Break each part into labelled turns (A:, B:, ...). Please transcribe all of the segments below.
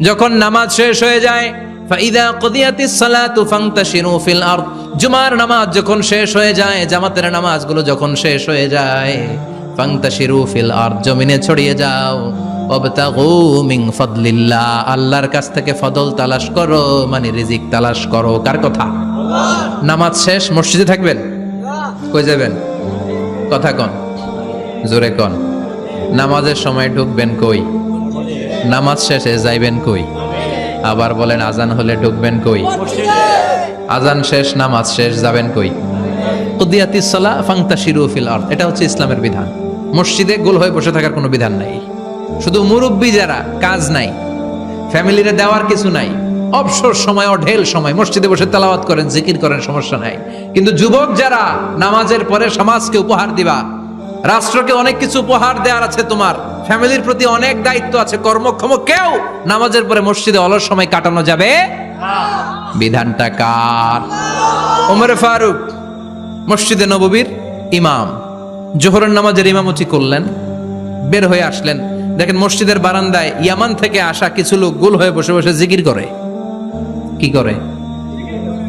A: যখন নামাজ শেষ হয়ে যায়, ফাইদা কদিয়াতিস সালাতু ফান্তাশিরু ফিল আরদ। জুমার নামাজ যখন শেষ হয়ে যায়, জামাতের নামাজগুলো যখন শেষ হয়ে যায়, ফান্তাশিরু ফিল আরদ, জমিনে ছড়িয়ে যাও। ওয়াবতাগু মিন ফাদলিল্লাহ, আল্লাহর কাছ থেকে ফদল তালাশ করো মানে রিজিক তালাশ করো। কার কথা? নামাজ শেষ, মসজিদে থাকবেন? কই যাবেন? কথা কন, জোরে কন। নামাজের সময় ঢুকবেন কই? নামাজ শেষে যাইবেন কই? আবার বলেন, আজান হলে ঢুকবেন কই? আজান শেষ, নামাজ শেষ, যাবেন কই? কুদিয়াতিস সালা ফাংতাশিরু ফিল এটা হচ্ছে ইসলামের বিধান। মসজিদে গোল হয়ে বসে থাকার কোনো বিধান নাই। শুধু মুরব্বী যারা, কাজ নাই। ফ্যামিলিরে দেওয়ার কিছু নাই। অবসর সময়, অঢেল সময়, মসজিদে বসে তেলাওয়াত করেন, জিকির করেন, সমস্যা নাই। কিন্তু যুবক যারা, নামাজের পরে সমাজকে উপহার দিবা রাষ্ট্রকে অনেক কিছু উপহার দেওয়ার আছে তোমার। ফ্যামিলির প্রতি অনেক দায়িত্ব আছে। কর্মক্ষম কেউ নামাজের পরে মসজিদে অলস সময় কাটানো যাবে বিধানটা কার? ওমর ফারুক, মসজিদে নববীর ইমাম। জোহরের নামাজের ইমামতি করলেন, বের হয়ে আসলেন। দেখেন মসজিদের বারান্দায় ইয়ামান থেকে আসা কিছু লোক গোল হয়ে বসে বসে জিকির করে। কি করে?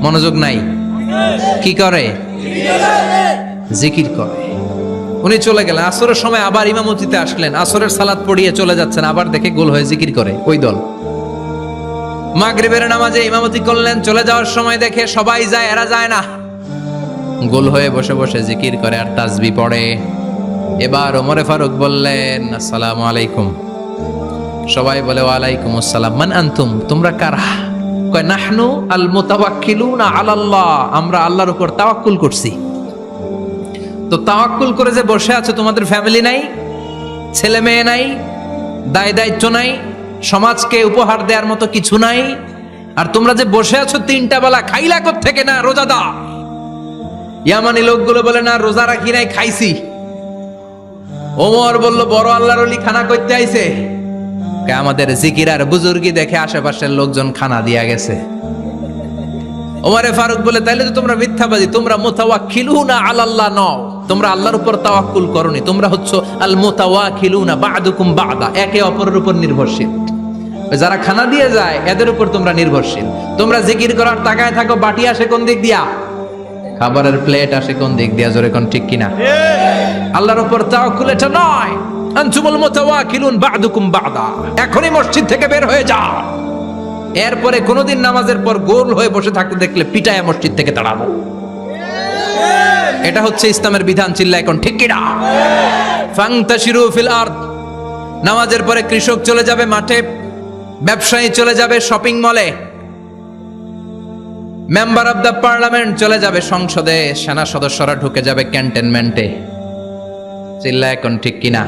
A: মনোযোগ নাই। কি করে? জিকির করে। উনি চলে গেলেন। আসরের সময় আবার ইমামতিতে আসলেন। আসরের সালাদ পড়িয়ে চলে যাচ্ছেন, আবার দেখে গোল হয়ে জিকির করে ওই দল। মাগরিবের নামাজে ইমামতি করলেন, চলে যাওয়ার সময় দেখে সবাই যায়, এরা যায় না। গোল হয়ে বসে বসে জিকির করে আর তাজবি পড়ে। এবার ওমরে ফারুক বললেন, আসসালামু আলাইকুম। সবাই বলে, ওয়ালাইকুম আসসালাম। মান আনতুম? তোমরা কারা? কয়, নাহনু আল মুতাওয়াক্কিলুনা আলাল্লাহ। আমরা আল্লাহর উপর তাওয়াক্কুল করছি। তো তাওয়াক্কুল করে যে বসে আছো, তোমাদের ফ্যামিলি নাই, ছেলে মেয়ে নাই, দায় দায়িত্ব নাই, সমাজকে উপহার দেওয়ার মতো কিছু নাই, আর তোমরা যে বসে আছো তিনটা বেলা, খাইলা থেকে না রোজাদা ইয়ামানি লোকগুলো বলে, না, রোজা রাখি নাই, খাইছি। ওমর বলল, বড় আল্লাহর অলি খানা করতে আইছে? আমাদের জিকির আর বুজুর্গি দেখে আশেপাশের লোকজন খানা দিয়া গেছে। ওমরে ফারুক বলে, তাইলে তো তোমরা মিথ্যাবাদী, তোমরা মুতাওয়াক্কিলুনা আলাল্লাহ নও। তোমরা আল্লাহর উপর তাওয়াক্কুল করনি, তোমরা হচ্ছে আল মুতাওয়াক্কিলুনা বা'দুকুম বা'দা, একে অপরের উপর নির্ভরশীল। যারা খানা দিয়ে যায়, এদের উপর তোমরা নির্ভরশীল। তোমরা জিকির করার টাকায় থাকো, বাটি আসে কোন দিক দিয়া? খাবারের প্লেট আসে কোন দিক দিয়া, জোরে কোন ঠিক কিনা? আল্লাহর উপর তাওয়াক্কুল এটা নয়। আনতুমুল মুতাওয়াক্কিলুন বা'দুকুম বা'দা। এখনই মসজিদ থেকে বের হয়ে যাও। এরপরে কোনোদিন নামাজের পর গোল হয়ে বসে থাকতে দেখলে পিটায় মসজিদ থেকে তাড়াবো এটা হচ্ছে ইসলামের বিধান চিল্লা এখন ঠিক নামাজের পরে কৃষক চলে যাবে মাঠে, ব্যবসায়ী চলে যাবে শপিং মলে। মেম্বার অব দ্য পার্লামেন্ট চলে যাবে সংসদে, সেনা সদস্যরা ঢুকে যাবে ক্যান্টনমেন্টে। চিল্লা এখন ঠিক কিনা?